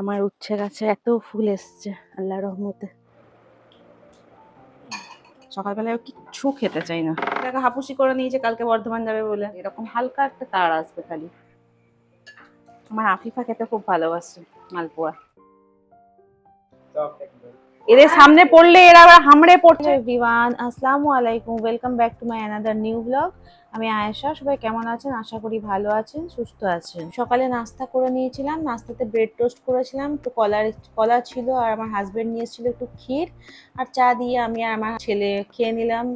আমার উচ্ছে গাছে এত ফুল এসছে আল্লাহ রহমতে। সকালবেলায় কিচ্ছু খেতে চাই না। এটাকে হাপুসি করে নিয়েছে কালকে বর্ধমান যাবে বলে। এরকম হালকা একটা তার আসবে খালি। আমার আফিফা খেতে খুব ভালোবাসে মালপোয়া। এদের সামনে পড়লে এরা আবার হামড়ে পড়ছে। এভরিওয়ান আসসালামু আলাইকুম welcome back to my another new blog আমি আয়েশা সবাই কেমন আছেন? আশা করি ভালো আছেন সুস্থ আছেন। সকালে নাস্তা করে নিয়েছিলাম নাস্তাতে ব্রেড টোস্ট করেছিলাম একটু কলার কলা ছিল আর আমার হাজবেন্ড নিয়ে এসেছিল একটু ক্ষীর আর চা দিয়ে আমি আর আমার ছেলে খেয়ে নিলাম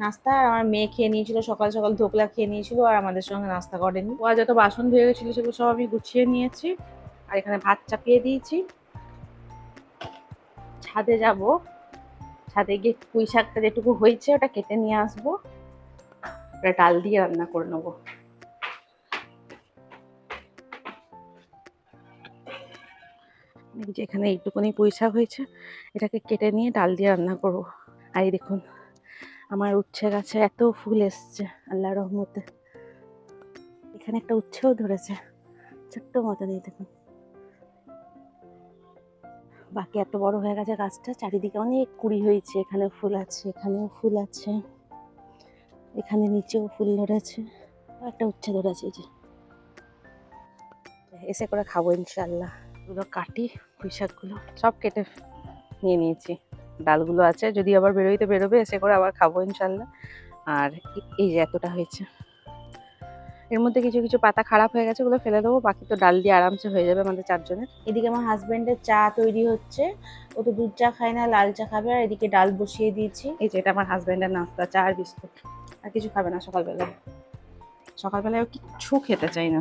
নাস্তা আর আমার মেয়ে খেয়ে নিয়েছিল সকাল সকাল ধোকলা খেয়ে নিয়েছিল আর আমাদের সঙ্গে নাস্তা করেনি। ও যত বাসন ধুয়ে গেছিল সেগুলো সব আমি গুছিয়ে নিয়েছি আর এখানে ভাত চাপিয়ে দিয়েছি। ছাদে যাব। ছাদে গিয়ে পুঁই শাকটা যেটুকু হয়েছে ওটা কেটে নিয়ে আসব। ওটা ডাল দিয়ে রান্না করে নেব। এখানে এইটুকুনি পুঁই শাক হয়েছে, এটাকে কেটে নিয়ে ডাল দিয়ে রান্না করব। আর দেখুন, আমার উচ্ছে গাছে এত ফুল এসছে আল্লাহ রহমতে। এখানে একটা উচ্ছেও ধরেছে, ছোট্ট মতন এই দেখুন। বাকি এত বড় হয়ে গেছে গাছটা, চারিদিকে অনেক কুড়ি হয়েছে এখানে ফুল আছে, এখানেও ফুল আছে, এখানে নিচেও ফুল ধরেছে একটা উচ্ছে ধরেছে যে। এসে করে খাব ইনশাল্লাহ এগুলো কাটি পুঁই শাকগুলো সব কেটে নিয়ে নিয়েছি। ডালগুলো আছে, যদি আবার বেরোইতে বেরোবে, এসে করে আবার খাব ইনশাল্লাহ আর এই যে এতটা হয়েছে। এর মধ্যে কিছু কিছু পাতা খারাপ হয়ে গেছে ওগুলো ফেলে দেবো বাকি তো ডাল দিয়ে আরামসে হয়ে যাবে আমাদের চারজনের। এদিকে আমার হাজব্যান্ডের চা তৈরি হচ্ছে ও তো দুধ চা খায় না লাল চা খাবে আর এদিকে ডাল বসিয়ে দিয়েছি। এই যে এটা আমার হাজব্যান্ডের নাস্তা চা আর বিস্কুট। আর কিছু খাবে না সকালবেলায় সকালবেলায় কিচ্ছু খেতে চাই না।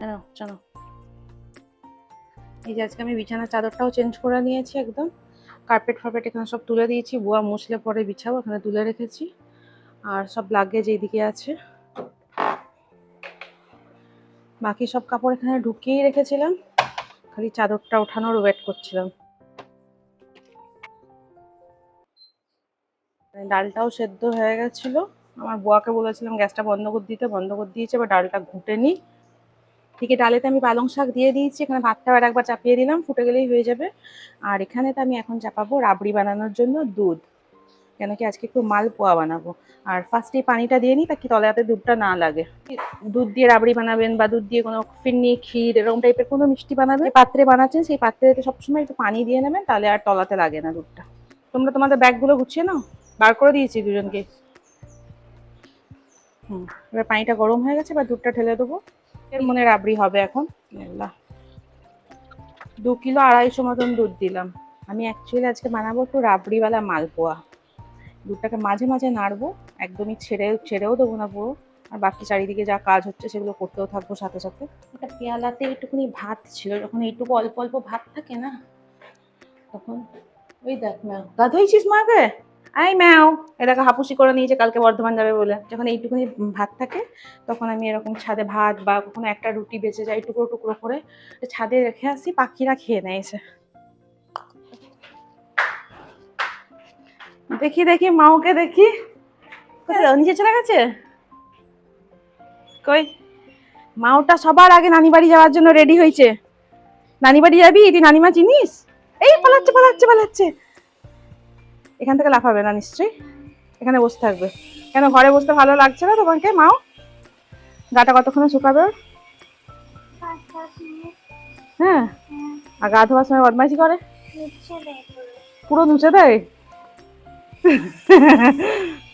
চলো চলো। এই যে আজকে আমি বিছানার চাদরটাও চেঞ্জ করে নিয়েছি একদম। কার্পেট ফার্পেট এখানে সব তুলে দিয়েছি বুয়া মুছলে পরে বিছাবো এখানে তুলে রেখেছি। আর সব লাগেজ এইদিকে আছে। বাকি সব কাপড় এখানে ঢুকিয়েই রেখেছিলাম। খালি চাদরটা ওঠানোর ওয়েট করছিলাম। মানে ডালটাও সেদ্ধ হয়ে গেছিল। আমার বুয়াকে বলেছিলাম, গ্যাসটা বন্ধ করে দিতে। বন্ধ করে দিয়েছে, এবার ডালটা ঘুটে নিই ঠিক ডালেতে আমি পালং শাক দিয়ে দিয়েছি। এখানে ভাতটা আর একবার চাপিয়ে দিলাম, ফুটে গেলেই হয়ে যাবে। আর এখানে তো আমি এখন চাপাবো রাবড়ি বানানোর জন্য দুধ। কেন কি আজকে একটু মালপোয়া বানাবো। আর ফার্স্টে পানিটা দিয়ে নিই তাকে হাতে দুধটা না লাগে। দুধ দিয়ে রাবড়ি বানাবেন বা দুধ দিয়ে কোনো ফিরনি ক্ষীর এরকম টাইপের কোনো মিষ্টি বানাবেন। পাত্রে বানাচ্ছেন সেই পাত্রেতে সবসময় একটু পানি দিয়ে নেবেন তাহলে আর তলাতে লাগে না দুধটা। তোমরা তোমাদের ব্যাগগুলো গুছিয়ে নাও। বার করে দিয়েছি দুজনকে। হুম, এবার পানিটা গরম হয়ে গেছে, এবার দুধটা ঢেলে দেবো। এর মনে রাবড়ি হবে এখন। দু কিলো আড়াইশো মতন দুধ দিলাম। আমি অ্যাকচুয়ালি আজকে বানাবো একটু রাবড়িওয়ালা মালপোয়া দুধটাকে মাঝে মাঝে নাড়বো একদমই ছেড়ে ছেড়েও দেবো না পুরো। আর বাকি চারিদিকে যা কাজ হচ্ছে সেগুলো করতেও থাকব সাথে সাথে। একটা পেয়ালাতে একটুখানি ভাত ছিল যখন এইটুকু অল্প অল্প ভাত থাকে না তখন ওই দেখ ম্যাও গা ধুয়েছিস মাকে আই ম্যাও। এটাকে হাপুসি করে নিয়েছে কালকে বর্ধমান যাবে বলে। যখন এইটুকুনি ভাত থাকে তখন আমি এরকম ছাদে ভাত বা কখনো একটা রুটি বেঁচে যায় টুকরো টুকরো করে ছাদে রেখে আসি পাখিরা খেয়ে নেয় এসে। দেখি দেখি মাওকে দেখি। কোথায়? নিচে চলে গেছে? কই? মাওটা সবার আগে নানি বাড়ি যাওয়ার জন্য রেডি হয়েছে। নানি বাড়ি যাবি? তুই নানিমা চিনিস? এই পালাচ্ছে পালাচ্ছে পালাচ্ছে। এখান থেকে লাফাবে না নিশ্চয়ই। এখানে বসে থাকবে। কেন ঘরে বসতে ভালো লাগছে না তোমাকে মাও? গাটা কতক্ষণে শুকাবে ওর? হ্যাঁ। আর গা ধোয়ার সময় বদমাইশি করে? পুরো মুছে দেয়?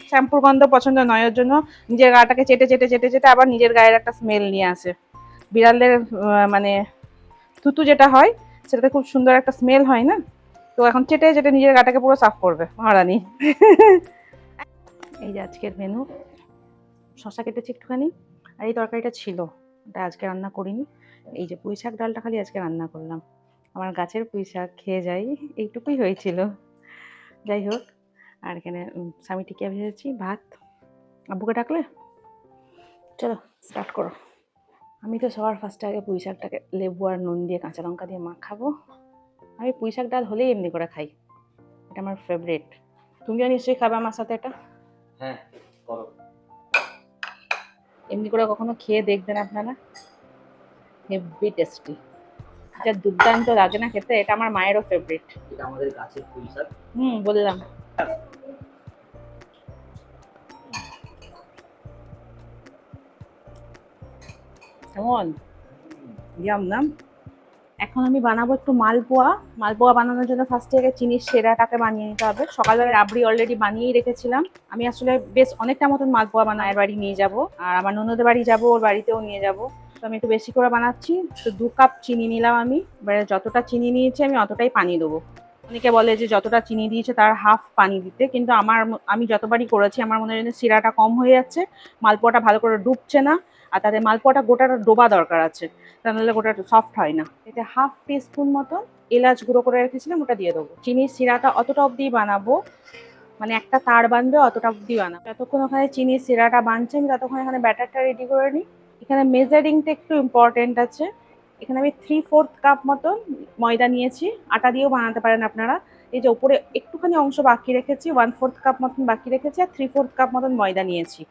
শ্যাম্পুর গন্ধ পছন্দ নয় ওর জন্য। নিজের গাটাকে চেটে চেটে চেটে চেটে আবার নিজের গায়ের একটা স্মেল নিয়ে আসে। বিড়ালের মানে থুতু যেটা হয়, সেটাতে খুব সুন্দর একটা স্মেল হয় না? তো এখন চেটে চেটে নিজের গাটাকে পুরো সাফ করবে, মহারানি। এই যে আজকের মেনু শশা কেটেছি একটুখানি, আর এই তরকারিটা ছিল, ওটা আজকে রান্না করিনি। এই যে পুঁই শাক ডালটা খালি আজকে রান্না করলাম। আমার গাছের পুঁই শাক খেয়ে যাই, এইটুকুই হয়েছিল। যাই হোক। আর এখানে স্বামী টিকিয়া ভেজেছি ভাত। আব্বুকে ডাকলে? চলো স্টার্ট করো। আমি তো সবার ফার্স্টে আগে পুঁই শাকটাকে লেবু আর নুন দিয়ে কাঁচা লঙ্কা দিয়ে মাখাবো। আমি পুঁই শাক ডাল হলেই এমনি করে খাই। এটা আমার ফেভারিট তুমিও নিশ্চয়ই খাবে আমার সাথে এটা? হ্যাঁ এমনি করে কখনো খেয়ে দেখবেন আপনারা? হেভি টেস্টি যা দুর্দান্ত লাগে না খেতে? এটা আমার মায়েরও ফেভারিট এটা আমাদের গাছের ফুল শাক। হুম বললাম। কেমন? ইয়াম না এখন আমি বানাবো একটু মালপোয়া। মালপোয়া বানানোর জন্য ফার্স্ট থেকে চিনির সেরাটাকে বানিয়ে নিতে হবে। সকালবেলা রাবড়ি অলরেডি বানিয়েই রেখেছিলাম। আমি আসলে বেশ অনেকটা মতন মালপোয়া বানায় বাড়ি নিয়ে যাব। আর আমার ননদের বাড়ি যাব, ওর বাড়িতেও নিয়ে যাব। তো আমি একটু বেশি করে বানাচ্ছি। তো দু কাপ চিনি নিলাম আমি। এবারে যতটা চিনি নিয়েছি আমি অতটাই পানি দেবো। অনেকে বলে যে যতটা চিনি দিয়েছে তার হাফ পানি দিতে। কিন্তু আমার আমি যতবারই করেছি, আমার মনে হয় যেন শিরাটা কম হয়ে যাচ্ছে। মালপোয়াটা ভালো করে ডুবছে না। আর তাতে মালপোয়াটা গোটাটা ডোবা দরকার আছে। তা নাহলে গোটাটা সফট হয় না। এতে হাফ টিস্পুন মতো এলাচ গুঁড়ো করে রেখেছিলাম, ওটা দিয়ে দেবো। চিনির শিরাটা অতটা অবধি বানাবো। মানে একটা তার বানবে, অতটা অবধি বানাবো। যতক্ষণ ওখানে চিনির শিরাটা বানছে, আমি ততক্ষণ এখানে ব্যাটারটা রেডি করে নিই। এখানে মেজারিংটা একটু ইম্পর্টেন্ট আছে। এখানে আমি থ্রি ফোর্থ কাপ মতন ময়দা নিয়েছি। আটা দিয়েও বানাতে পারেন আপনারা। এই যে উপরে একটুখানি অংশ বাকি রেখেছি ওয়ান ফোর্থ কাপ মতন বাকি রেখেছি, আর থ্রি ফোর্থ কাপ মতন ময়দা নিয়েছি।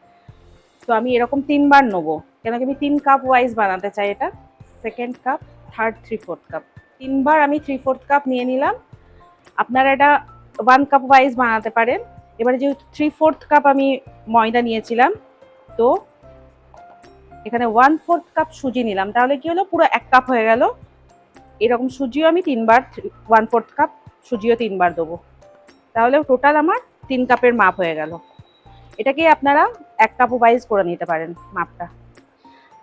তো আমি এরকম তিনবার নেব। কেন কি আমি তিন কাপ ওয়াইজ বানাতে চাই এটা। Second cup third three fourth cup তিনবার আমি থ্রি ফোর্থ কাপ নিয়ে নিলাম। আপনারা এটা ওয়ান কাপ ওয়াইজ বানাতে পারেন। এবারে যেহেতু থ্রি ফোর্থ কাপ আমি ময়দা নিয়েছিলাম, তো এখানে ওয়ান ফোর্থ কাপ সুজি নিলাম। তাহলে কি হলো? পুরো এক কাপ হয়ে গেল। এরকম সুজিও আমি তিনবার ওয়ান ফোর্থ কাপ সুজিও তিনবার দেবো। তাহলে টোটাল আমার তিন কাপের মাপ হয়ে গেল। এটাকে আপনারা এক কাপ ওয়াইজ করে নিতে পারেন মাপটা।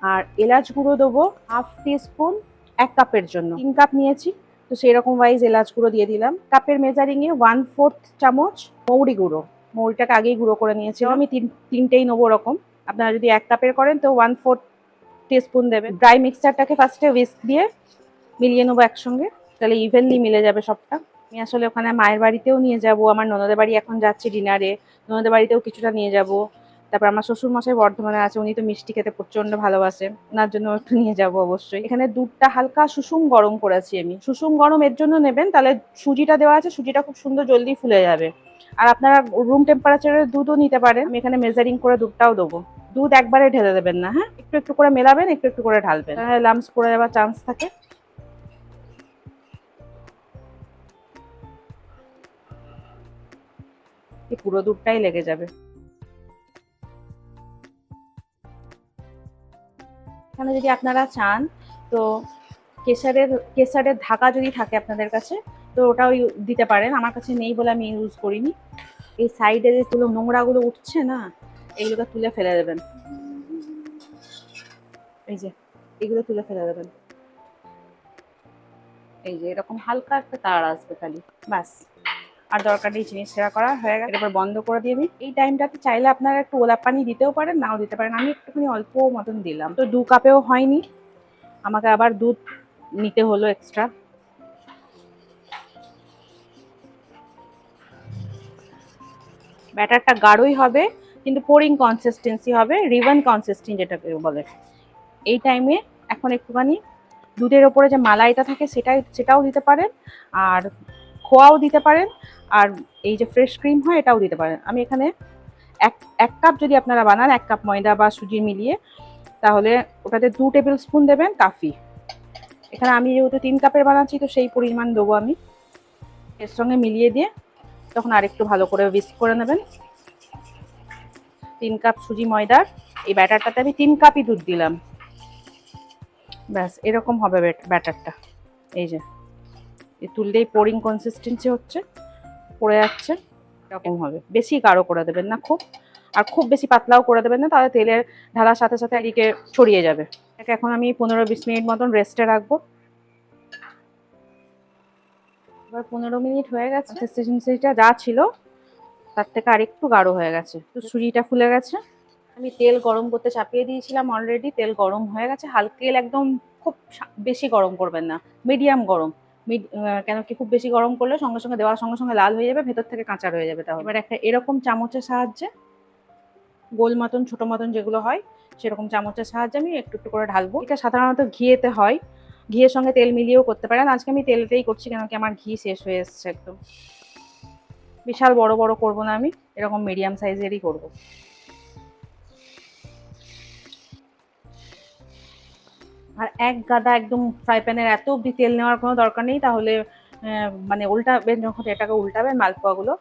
আর এলাচ গুঁড়ো দেবো হাফ স্পুন এক কাপের জন্য। তিন কাপ নিয়েছি, তো সেই রকম ওয়াইজ এলাচ গুঁড়ো দিয়ে দিলাম। কাপের মেজারিংয়ে ওয়ান ফোর্থ চামচ মৌরি গুঁড়ো। মৌরিটাকে আগেই গুঁড়ো করে নিয়েছিলাম। আমি তিন, তিনটেই নেব ওরকম। আপনারা যদি এক কাপের করেন, তো ওয়ান ফোর্থ স্পুন দেবেন। ড্রাই মিক্সচারটাকে ফার্স্টে উইস্ক দিয়ে মিলিয়ে নেব একসঙ্গে। তাহলে ইভেনলি মিলে যাবে সবটা। আমি আসলে ওখানে মায়ের বাড়িতেও নিয়ে যাব, আমার ননদের বাড়ি এখন যাচ্ছি ডিনারে ননদের বাড়িতেও কিছুটা নিয়ে যাব। তারপর আমার শ্বশুর মশাই বর্ধমানে আছে, উনি তো মিষ্টি খেতে প্রচণ্ড ভালোবাসে। ওনার জন্য একটু নিয়ে যাব অবশ্যই। এখানে দুধটা হালকা সুষুম গরম করেছি আমি। সুষুম গরম এর জন্য নেবেন, তাহলে সুজিটা দেওয়া আছে, সুজিটা খুব সুন্দর জলদি ফুলে যাবে। আর আপনারা রুম টেম্পারেচারের দুধও নিতে পারেন। আমি এখানে মেজারিং করে দুধটাও দেবো। দুধ একবারে ঢেলে দেবেন না হ্যাঁ? একটু একটু করে মেলাবেন, একটু একটু করে ঢালবেন। হ্যাঁ লামস পড়ে যাওয়ার চান্স থাকে। পুরো দুধটাই লেগে যাবে। এখানে যদি আপনারা চান, তো কেশারের কেশারের ঢাকা যদি থাকে আপনাদের কাছে, তো ওটাও দিতে পারেন। আমার কাছে নেই বলে আমি ইউজ করিনি। এই সাইডে যে তুলো নোংরাগুলো উঠছে না এইগুলোকে তুলে ফেলে দেবেন। এই যে, এগুলো তুলে ফেলে দেবেন। এই যে, এরকম হালকা একটা তার আসবে খালি, ব্যাস। আর দরকার নেই জিনিস সেরা করা, হয়ে গেছে। এরপর বন্ধ করে দিয়ে আমি এই টাইমটাতে চাইলে আপনারা একটু ওলা পানি দিতেও পারেন, নাও দিতে পারেন। আমি একটুখানি অল্প মতন দিলাম। তো দু কাপেও হয়নি। আমাকে আবার দুধ নিতে হলো এক্সট্রা ব্যাটারটা গাঢ়ই হবে, কিন্তু পোরিং কনসিস্টেন্সি হবে রিবন কনসিস্টেন্সি যেটাকে বলে। এই টাইমে এখন একটুখানি দুধের ওপরে যে মালাইটা থাকে, সেটাই, সেটাও দিতে পারেন। আর খোয়াও দিতে পারেন, আর এই যে ফ্রেশ ক্রিম হয় এটাও দিতে পারেন। আমি এখানে এক এক কাপ যদি আপনারা বানান, এক কাপ ময়দা বা সুজি মিলিয়ে, তাহলে ওটাতে দু টেবিল স্পুন দেবেন কাফি এখানে আমি যেহেতু তিন কাপের বানাচ্ছি, তো সেই পরিমাণ দেবো আমি। এর সঙ্গে মিলিয়ে দিয়ে তখন আরেকটু ভালো করে উইস্ক করে নেবেন। তিন কাপ সুজি ময়দার, এই ব্যাটারটাতে আমি তিন কাপই দুধ দিলাম। ব্যাস, এরকম হবে ব্যাট- ব্যাটারটা এই যে। তুললেই পোরিং কনসিস্টেন্সি হচ্ছে পড়ে যাচ্ছে এরকম হবে। বেশি গাঢ় করে দেবেন না খুব আর খুব বেশি পাতলাও করে দেবেন না তাহলে তেলের ঢালার সাথে সাথে এদিকে ছড়িয়ে যাবে। এখন আমি পনেরো বিশ মিনিট মতন রেস্টে রাখব। এবার পনেরো মিনিট হয়ে গেছে। কনসিস্টেন্সিটা যা ছিল তার থেকে আরেকটু গাঢ় হয়ে গেছে। তো সুজিটা ফুলে গেছে। আমি তেল গরম করতে চাপিয়ে দিয়েছিলাম অলরেডি তেল গরম হয়ে গেছে। হালকা তেল একদম খুব বেশি গরম করবেন না মিডিয়াম গরম। মিড- কেন কি খুব বেশি গরম করলে সঙ্গে সঙ্গে দেওয়ার সঙ্গে সঙ্গে লাল হয়ে যাবে ভেতর থেকে কাঁচা রয়ে যাবে তাহলে। এবার একটা এরকম চামচের সাহায্যে গোল মতন ছোট মতন যেগুলো হয় সেরকম চামচের সাহায্যে আমি একটু একটু করে ঢালবো। এটা সাধারণত ঘিয়েতে হয়। ঘিয়ের সঙ্গে তেল মিলিয়েও করতে পারেন। আজকে আমি তেলতেই করছি কেন কি আমার ঘি শেষ হয়ে এসছে একদম। বিশাল বড় বড় করব না আমি এরকম মিডিয়াম সাইজেরই করব। আর এক গাদা একদম ফ্রাই প্যানের এত অব্দি তেল নেওয়ার কোনো দরকার নেই, তাহলে মানে উল্টাবেন, যখন এটাকে উল্টাবেন, মালপোয়াগুলো,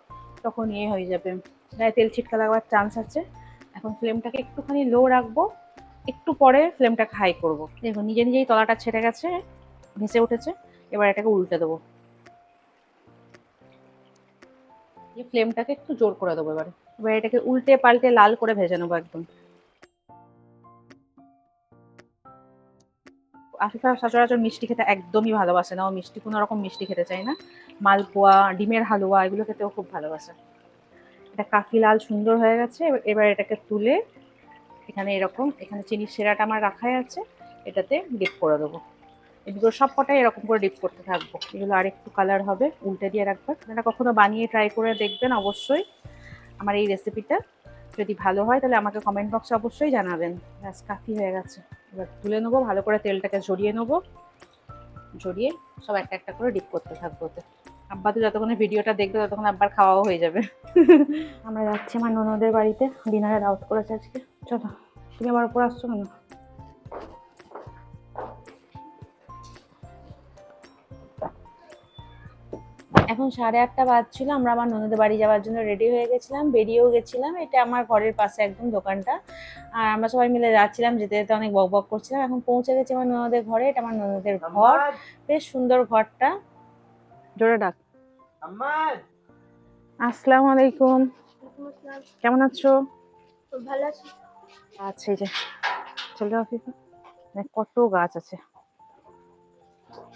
তখন ইয়ে হয়ে যাবে। গায়ে তেল ছিটকা লাগাবার চান্স আছে। এখন ফ্লেমটাকে একটুখানি লো রাখব, একটু পরে ফ্লেমটাকে হাই করব। দেখুন, নিজে নিজেই তলাটা ছেড়ে গেছে, ভেসে উঠেছে, এবার এটাকে উল্টে দেবো। ফ্লেমটাকে একটু জোর করে দেবো এবারে। এবার এটাকে উল্টে পাল্টে লাল করে ভেজে নেব একদম। আশিফা সচরাচর মিষ্টি খেতে একদমই ভালোবাসে না। ও মিষ্টি কোনো রকম মিষ্টি খেতে চায় না। মালপোয়া, ডিমের হালুয়া, এগুলো খেতেও খুব ভালোবাসে। এটা কাফি লাল সুন্দর হয়ে গেছে। এবার- এটাকে তুলে এখানে এরকম, এখানে চিনির সেরাটা আমার রাখাই আছে। এটাতে ডিপ করে দেবো। এগুলো সব কটাই এরকম করে ডিপ করতে থাকব। এগুলো আর একটু কালার হবে, উল্টে দিয়ে রাখবেন আপনারা কখনো বানিয়ে ট্রাই করে দেখবেন অবশ্যই আমার এই রেসিপিটা যদি ভালো হয় তাহলে আমাকে কমেন্ট বক্সে অবশ্যই জানাবেন। ব্যাস, কাফি হয়ে গেছে। এবার তুলে নেব ভালো করে তেলটাকে জড়িয়ে নেব। জড়িয়ে সব একটা একটা করে ডিপ করতে থাকব ওতে। আব্বা তো যতক্ষণে ভিডিওটা দেখবে ততক্ষণ আব্বার খাওয়াও হয়ে যাবে। আমরা যাচ্ছি আমার ননদের বাড়িতে ডিনারে আউট করেছে আজকে। চলো তুমি আমার উপর আসছো কেন? এখন সাড়ে আটটা বাজছিল আমরা আমার ননদের বাড়ি যাওয়ার জন্য রেডি হয়ে গেছিলাম। বেরিয়েও গেছিলাম এটা আমার ঘরের পাশে একদম দোকানটা। আর আমরা সবাই মিলে যাচ্ছিলাম যেতে যেতে অনেক বক বক করছিলাম। এখন পৌঁছে গেছি আমার ননদের ঘরে এটা আমার ননদের ঘর। বেশ সুন্দর ঘরটা। জোরে ডাক। আসসালামু আলাইকুম। কেমন আছো? ভালো আছি। আচ্ছা এই যে চলে অফিসে কত গাছ আছে।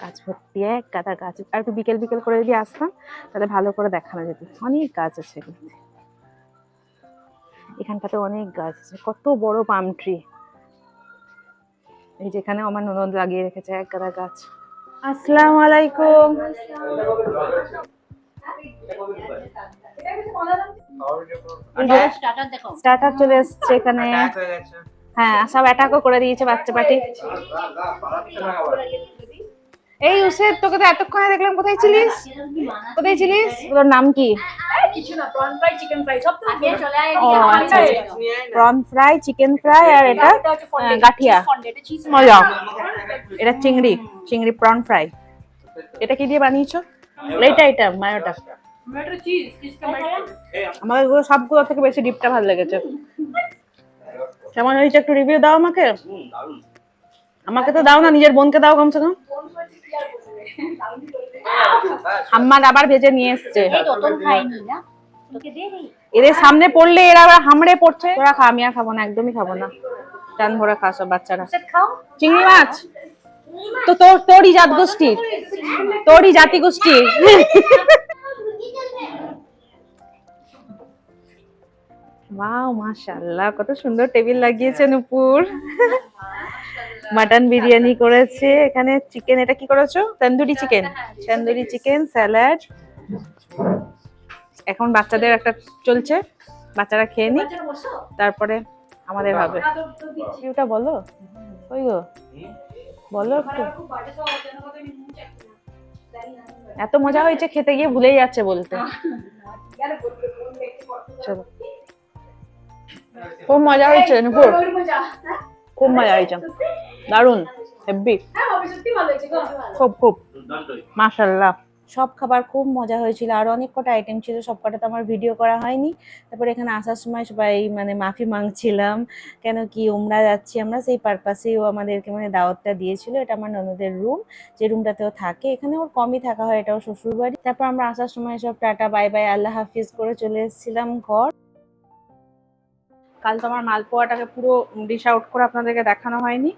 গাছ ভর্তি এক গাদা গাছ। আর একটু বিকেল বিকেল করে যদি আসতাম তাহলে ভালো করে দেখানো যেত। অনেক গাছ আছে এখানটাতে অনেক গাছ আছে কত বড় পাম ট্রি এই যেখানে আমার ননদ লাগিয়ে রেখেছে এক গাদা গাছ। আসসালামু আলাইকুম। স্টার্টার চলে এসছে এখানে। হ্যাঁ সব অ্যাটাকও করে দিয়েছে বাচ্চা পাটি এই উসে তোকে তো এতক্ষণে দেখলাম কোথায় ছিলিস? কোথায় ছিলিস? তোর নাম কি? কিছু প্রন ফ্রাই চিকেন ফ্রাই আর এটা? গাঠিয়া। মজা। এটা চিংড়ি চিংড়ি প্রন ফ্রাই এটা কি দিয়ে বানিয়েছো? এইটা এটা মায়োটা আমার সবগুলো থেকে বেশি ডিপটা ভালো লেগেছে। কেমন হয়েছে একটু রিভিউ দাও আমাকে। আমাকে তো দাও না নিজের বোনকে দাও কমসে কম। হাম্মাদ আবার ভেজে নিয়ে এসছে। এই তো তোর খাইনি না? তোকে দে দেই? এদের সামনে পড়লে এরা আবার হামড়ে পড়ছে। তোরা খা আমি আর খাব না একদমই খাব না। টান ভরে খা সব বাচ্চারা। চিংড়ি মাছ? তো তোর তোরই জাত গোষ্ঠীর তোরই জাতি গোষ্ঠী। ওয়াও মাশাআল্লাহ কত সুন্দর টেবিল লাগিয়েছে নুপুর মাটন বিরিয়ানি করেছে এখানে চিকেন এটা কি করেছ? Tandoori chicken tandoori chicken salad এখন বাচ্চাদের একটা চলছে বাচ্চারা খেয়ে নি তারপরে আমাদের হবে। বলো? ওই গো? বলো একটু। এত মজা হয়েছে খেতে গিয়ে ভুলেই যাচ্ছে বলতে। চলো। খুব মজা হয়েছে ওর মজা। হ্যাঁ? খুব মজা হয়েছে দারুণ হেব্বি হ্যাঁ। খুব। খুব মাশাল্লাহ সব খাবার খুব মজা হয়েছিল আর অনেক কটা আইটেম ছিল সব কটা তো আমার ভিডিও করা হয়নি। তারপর এখানে আসার সময় সবাই মানে মাফি মাংছিলাম কেন কি ওমরা যাচ্ছি আমরা সেই পারপাসেই ও আমাদেরকে মানে দাওয়াতটা দিয়েছিল। এটা আমার ননদের রুম যে রুমটাতেও থাকে। এখানে ওর কমই থাকা হয় এটাও শ্বশুরবাড়ি। তারপর আমরা আসার সময় সব টাটা বাই বাই আল্লাহ হাফিজ করে চলে এসেছিলাম ঘর। কাল তো আমার মালপোয়াটাকে পুরো ডিশ আউট করে আপনাদেরকে দেখানো হয়নি।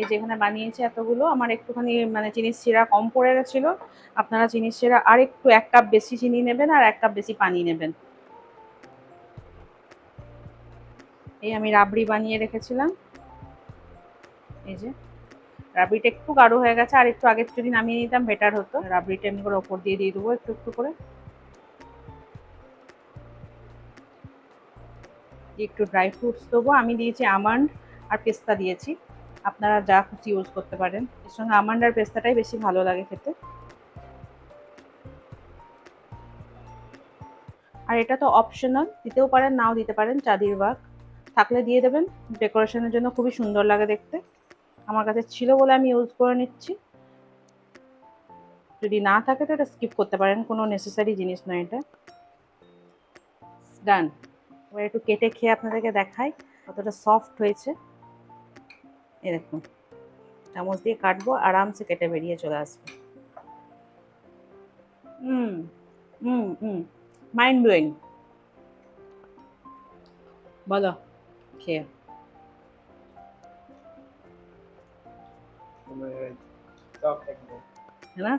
এই যেখানে বানিয়েছে এতগুলো। আমার একটুখানি মানে চিনির শিরা কম পড়ে গেছিল। আপনারা চিনির শিরা আর একটু এক কাপ বেশি চিনি নেবেন আর এক কাপ বেশি পানি নেবেন। এই আমি রাবড়ি বানিয়ে রেখেছিলাম। এই যে রাবড়িটা একটু গাঢ় হয়ে গেছে। আর একটু আগে যদি নামিয়ে নিতাম বেটার হতো। রাবড়িটা এমনি করে ওপর দিয়ে দিয়ে দেবো একটু একটু করে। দিয়ে একটু ড্রাই ফ্রুটস দেবো, আমি দিয়েছি আমন্ড আর পেস্তা দিয়েছি। আপনারা যা খুশি ইউজ করতে পারেন। এর সঙ্গে আমন্ড আর পেস্তাটাই বেশি ভালো লাগে খেতে। আর এটা তো অপশনাল দিতেও পারেন, নাও দিতে পারেন, চাঁদির বাগ থাকলে দিয়ে দেবেন ডেকোরেশনের জন্য খুবই সুন্দর লাগে দেখতে। আমার কাছে ছিল বলে আমি ইউজ করে নিচ্ছি। যদি না থাকে তো এটা স্কিপ করতে পারেন, কোনো নেসেসারি জিনিস নয় এটা। ডান এবার একটু কেটে খেয়ে আপনাদেরকে দেখাই কতটা সফট হয়েছে। এই দেখুন চামচ দিয়ে কাটবো আরামসে কেটে বেরিয়ে চলে আসবে। হুম হুম হুম মাইন্ড ব্লোয়িং বলো খেয়ে। है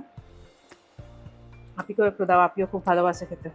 আপিকেও একটু দাও আপিও খুব ভালোবাসে খেতে।